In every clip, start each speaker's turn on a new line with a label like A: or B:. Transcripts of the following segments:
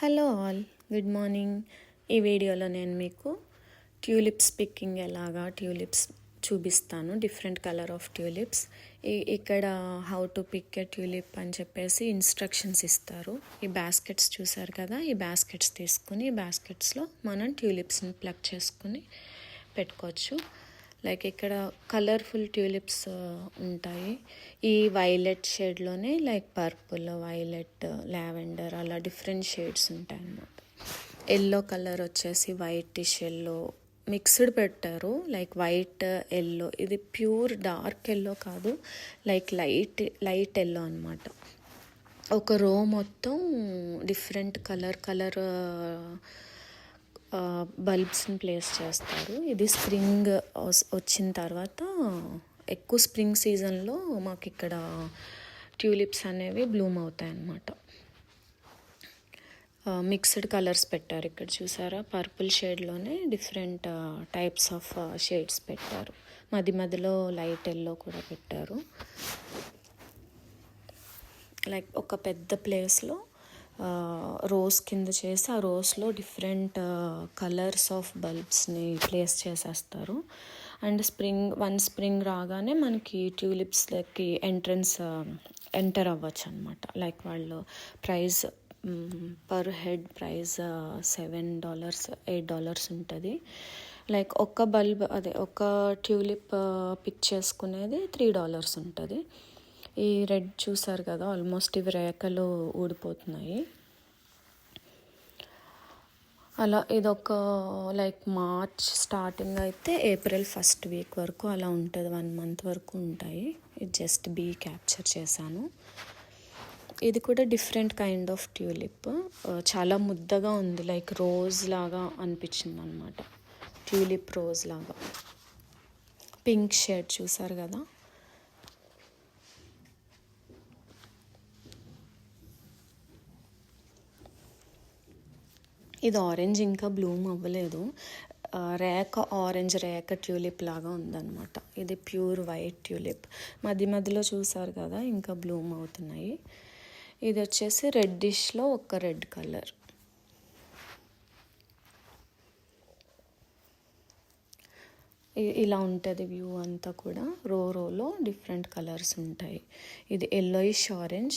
A: Hello all good morning. ఈ వీడియోలో నేను మీకు ట్యూలిప్స్ పిక్కింగ్ ఎలాగా ట్యూలిప్స్ చూపిస్తాను డిఫరెంట్ కలర్ ఆఫ్ ట్యూలిప్స్. ఇక్కడ how to pick a tulip అని చెప్పేసి ఇన్స్ట్రక్షన్స్ ఇస్తారు. ఈ బాస్కెట్స్ చూసారు కదా ఈ బాస్కెట్స్ తీసుకుని ఈ బాస్కెట్స్లో మనం ట్యూలిప్స్ని ప్లగ్ చేసుకుని పెట్టుకోవచ్చు. లైక్ ఇక్కడ కలర్ఫుల్ ట్యూలిప్స్ ఉంటాయి. ఈ వైలెట్ షేడ్లోనే లైక్ పర్పుల్ వైలెట్ లావెండర్ అలా డిఫరెంట్ షేడ్స్ ఉంటాయి అన్నమాట ఎల్లో కలర్ వచ్చేసి వైటిష్ ఎల్లో మిక్స్డ్ పెట్టారు. లైక్ వైట్ ఎల్లో ఇది ప్యూర్ డార్క్ ఎల్లో కాదు లైక్ లైట్ లైట్ ఎల్లో అనమాట ఒక రో మొత్తం డిఫరెంట్ కలర్ కలర్ బల్బ్స్ని ప్లేస్ చేస్తారు. ఇది స్ప్రింగ్ వచ్చిన తర్వాత ఎక్కువ స్ప్రింగ్ సీజన్లో మాకు ఇక్కడ ట్యూలిప్స్ అనేవి బ్లూమ్ అవుతాయి అన్నమాట మిక్స్డ్ కలర్స్ పెట్టారు ఇక్కడ చూసారా? పర్పుల్ షేడ్లోనే డిఫరెంట్ టైప్స్ ఆఫ్ షేడ్స్ పెట్టారు. మధ్య మధ్యలో లైట్ ఎల్లో కూడా పెట్టారు. లైక్ ఒక పెద్ద ప్లేస్లో రోస్ కింద చేసి ఆ రోస్లో డిఫరెంట్ కలర్స్ ఆఫ్ బల్బ్స్ని ప్లేస్ చేసేస్తారు. అండ్ స్ప్రింగ్ వన్ స్ప్రింగ్ రాగానే మనకి ట్యూలిప్స్లకి ఎంట్రన్స్ ఎంటర్ అవ్వచ్చు అనమాట లైక్ వాళ్ళు price per head price seven dollars eight dollars ఉంటుంది. లైక్ ఒక్క బల్బ్ అదే ఒక ట్యూలిప్ పిక్ చేసుకునేది త్రీ డాలర్స్ ఉంటుంది. ఈ రెడ్ చూసారు కదా ఆల్మోస్ట్ ఇవి రేఖలు ఊడిపోతున్నాయి. అలా ఇదొక లైక్ మార్చ్ స్టార్టింగ్ అయితే ఏప్రిల్ ఫస్ట్ వీక్ వరకు అలా ఉంటుంది వన్ మంత్ వరకు ఉంటాయి. ఇది జస్ట్ బీ క్యాప్చర్ చేశాను. ఇది కూడా డిఫరెంట్ కైండ్ ఆఫ్ ట్యూలిప్ చాలా ముద్దగా ఉంది లైక్ రోజ్ లాగా అనిపించింది అనమాట ట్యూలిప్ రోజ్ లాగా. పింక్ షేడ్ చూసారు కదా? ఇది ఆరెంజ్ ఇంకా బ్లూమ్ అవ్వలేదు. రేక ఆరెంజ్ రేక ట్యూలిప్ లాగా ఉందన్నమాట. ఇది ప్యూర్ వైట్ ట్యూలిప్ మధ్య మధ్యలో చూసారు కదా ఇంకా బ్లూమ్ అవుతున్నాయి. ఇది వచ్చేసి రెడ్డిష్లో ఒక రెడ్ కలర్ ఇలా ఉంటుంది వ్యూ అంతా కూడా. రో రోలో డిఫరెంట్ కలర్స్ ఉంటాయి. ఇది ఎల్లోయిష్ ఆరెంజ్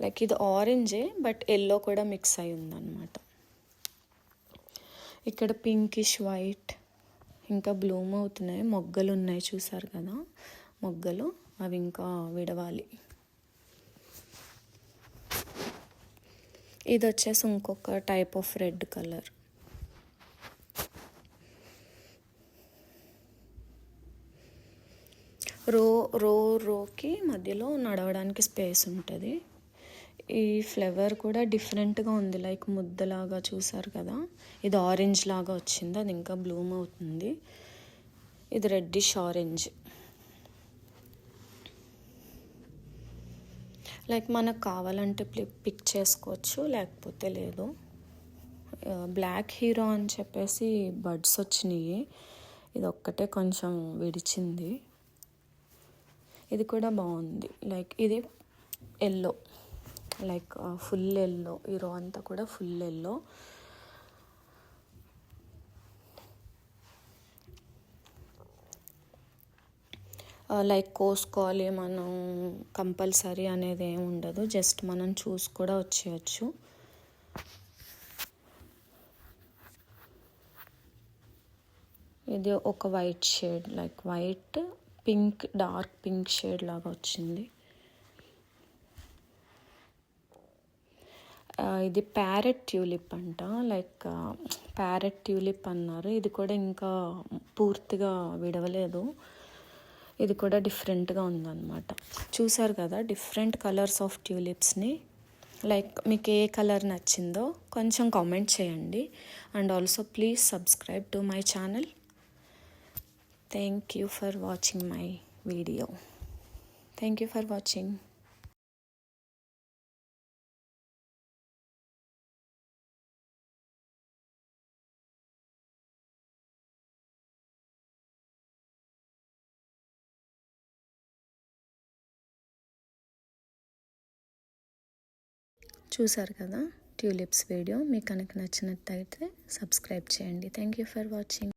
A: లైక్ ఇది ఆరెంజే బట్ ఎల్లో కూడా మిక్స్ అయి ఉందన్నమాట. ఇక్కడ పింకిష్ వైట్ ఇంకా బ్లూమ్ అవుతున్నాయి. మొగ్గలు ఉన్నాయి చూసారు కదా? మొగ్గలు అవి ఇంకా విడవాలి. ఇది వచ్చేసి ఇంకొక టైప్ ఆఫ్ రెడ్ కలర్ రో రో రోకి మధ్యలో నడవడానికి స్పేస్ ఉంటుంది. ఈ ఫ్లేవర్ కూడా డిఫరెంట్గా ఉంది. లైక్ ముద్దలాగా చూసారు కదా? ఇది ఆరెంజ్ లాగా వచ్చింది. అది ఇంకా బ్లూమ్ అవుతుంది. ఇది రెడ్డిష్ ఆరెంజ్. లైక్ మనకు కావాలంటే పిక్ చేసుకోవచ్చు. లేకపోతే లేదు. బ్లాక్ హీరో అని చెప్పేసి బడ్స్ వచ్చినాయి. ఇది ఒక్కటే కొంచెం విడిచింది. ఇది కూడా బాగుంది. లైక్ ఇది ఎల్లో. లైక్ ఫుల్ ఎల్లో ఈ రో అంతా కూడా ఫుల్ ఎల్లో. లైక్ కోసుకోవాలి మనం కంపల్సరీ అనేది ఏమి ఉండదు జస్ట్ మనం చూసి కూడా వచ్చేయచ్చు. ఇది ఒక white shade like white pink dark pink shade లాగా వచ్చింది. ఇది ప్యారెట్ ట్యూలిప్ అంట. లైక్ ప్యారెట్ ట్యూలిప్ అన్నారు. ఇది కూడా ఇంకా పూర్తిగా విడవలేదు. ఇది కూడా డిఫరెంట్గా ఉందన్నమాట. చూసారు కదా డిఫరెంట్ కలర్స్ ఆఫ్ ట్యూలిప్స్ని. లైక్ మీకు ఏ కలర్ నచ్చిందో కొంచెం కామెంట్ చేయండి. And also please subscribe to my channel. Thank you for watching my video. Thank you for watching. చూసారు కదా ట్యూలిప్స్ వీడియో మీకు కనుక నచ్చినట్టయితే సబ్స్క్రైబ్ చేయండి. Thank you for watching